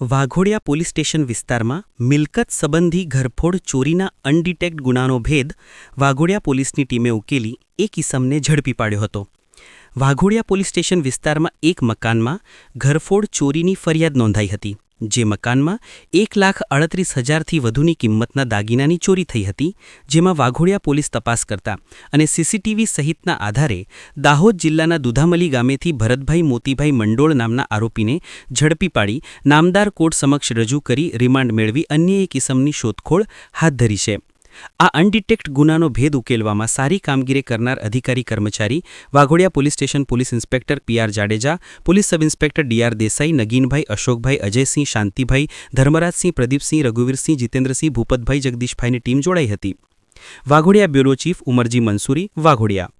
Waghodia police station વિસ્તારમાં મિલકત સંબંધી ઘરફોડ ચોરીના અનડિટેક્ટ ગુનાનો ભેદ વાઘોડિયા પોલીસની ટીમે ઉકેલી એક ઇસમને ઝડપી પાડ્યો હતો. વાઘોડિયા પોલીસ સ્ટેશન વિસ્તારમાં એક મકાનમાં ઘરફોડ ચોરીની ફરિયાદ નોંધાઈ હતી. જે મકાનમાં એક લાખ અડત્રીસ હજારથી વધુની કિંમતના દાગીનાની ચોરી થઈ હતી, જેમાં વાઘોડિયા પોલીસ તપાસ કરતા અને સીસીટીવી સહિતના આધારે દાહોદ જિલ્લાના દુધામલી ગામેથી ભરતભાઈ મોતીભાઈ મંડોળ નામના આરોપીને ઝડપી પાડી નામદાર કોર્ટ સમક્ષ રજૂ કરી રિમાન્ડ મેળવી અન્ય એક ઇસમની શોધખોળ હાથ ધરી છે. આ અનડિટેક્ટ ગુનાનો ભેદ ઉકેલવામાં સારી કામગીરી કરનાર અધિકારી કર્મચારી, Waghodia police station police inspector PR Jadeja, police sub inspector DR Desai, Naginbhai Ashokbhai, Ajaysinh Shantibhai, Dharmrajsinh, Pradipsinh, Raghuvirsinh, Jitendrasinh, Bhupatbhai, જગદીશભાઈની team જોડાઈ હતી. Waghodia bureau chief Umarji Mansuri, Waghodia.